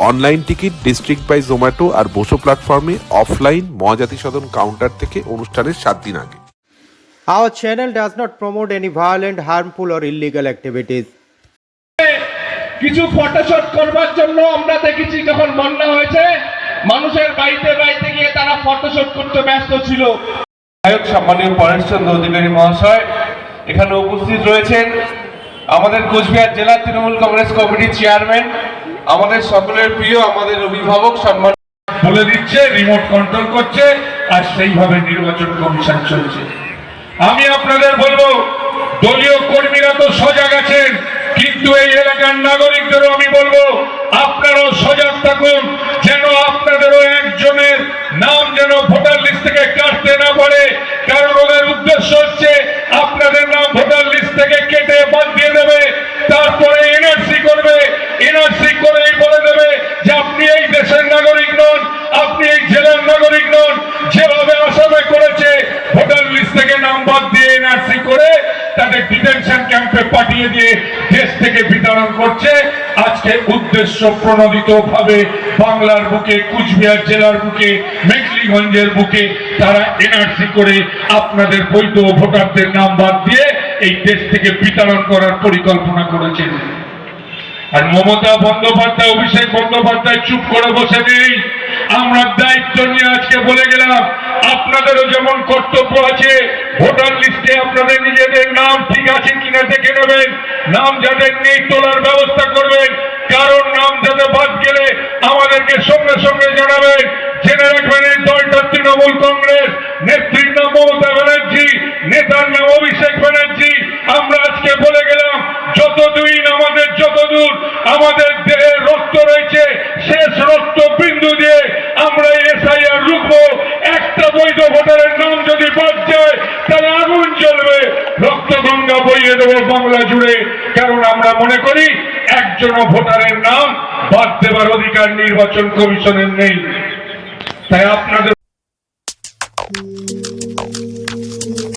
Online ticket district by Zomato আর বসো প্ল্যাটফর্মে offline Mahajati সদন counter থেকে অনুষ্ঠানের সাত দিন আগে Our channel does not promote any violent, harmful, or illegal activities. কিছু ফটোশুট করবার জন্য আমরা দেখেছি যখন বন্যা হয়েছে মানুষের বাড়িতে বাড়িতে গিয়ে তারা ফটোশুট করতে ব্যস্ত ছিল নায়ক সম্মানীয় পরেশচন্দ্র অধিকারী মহাশয় এখানে উপস্থিত রয়েছেন আমাদের কোচবিহার জেলা তৃণমূল কংগ্রেস কমিটির চেয়ারম্যান আমাদের সকলের প্রিয়, আমাদের অভিভাবক সম্মান বলে দিচ্ছে রিমোট কন্ট্রোল করছে, আর সেইভাবে নির্বাচন কমিশন চলছে। আমি আপনাদের বলব, দলীয় কর্মীরা তো সজাগ আছেন, কিন্তু এই এলাকার নাগরিকদেরও আমি বলব, আপনারাও সজাগ থাকুন, যেন আপনাদেরও একজনের নাম যেন ভোটার লিস্ট থেকে কাটতে না পারে কারণ ওদের উদ্দেশ্য হচ্ছে আপনাদের নাম ভোটার লিস্ট থেকে কেটে বাদ দিয়ে দেবে তারপরে এনআরসি করবে এনআরসি করেই বলে দেবে যে আপনি এই দেশের নাগরিক নন আপনি এই জেলার নাগরিক নন যেভাবে আসামে করেছে ভোটার লিস্ট থেকে নাম বাদ দিয়ে এনআরসি করে তাদের ডিটেনশন ক্যাম্পে পাঠিয়ে দিয়ে দেশ থেকে বিতরণ করছে। আজকে উদ্দেশ্য প্রণোদিত ভাবে বাংলার বুকে, কুচবিহার জেলার বুকে মেঘলিগঞ্জের বুকে তারা এনআরসি করে আপনাদের বৈধ ভোটারদের নাম বাদ দিয়ে এই দেশ থেকে বিতরণ করার পরিকল্পনা করেছেন। আর মমতা বন্দ্যোপাধ্যায়, অভিষেক বন্দ্যোপাধ্যায় চুপ করে বসে নেই। আমরা দায়িত্ব নিয়ে আজকে বলে গেলাম আপনাদেরও যেমন কর্তব্য আছে, ভোটার লিস্টে আপনাদের নিজেদের নাম ঠিক আছে কিনা দেখে নেবেন। নাম যাদের নেই, তোলার ব্যবস্থা করবেন। কারোর নাম যাতে বাদ গেলে আমাদেরকে সঙ্গে সঙ্গে জানাবেন। জেনে রাখবেন এই দলটা তৃণমূল কংগ্রেস। নেত্রীর নাম মমতা ব্যানার্জি, নেতার নাম অভিষেক ব্যানার্জি। আমরা আজকে বলে গেলাম, যতদিন আমাদের, যতদূর আমাদের দেহের রক্ত রয়েছে, শেষ রক্ত বিন্দু দিয়ে আমরা এসআইআর রুখবো একটা বৈধ ভোটারের নাম যদি বাদ যায় তাহলে আগুন জ্বলবে রক্ত বইয়ে দেবো বাংলা জুড়ে। কারণ আমরা মনে করি একজন ভোটারের নাম বাদ দেবার অধিকার নির্বাচন কমিশনের নেই। তাই আপনাদের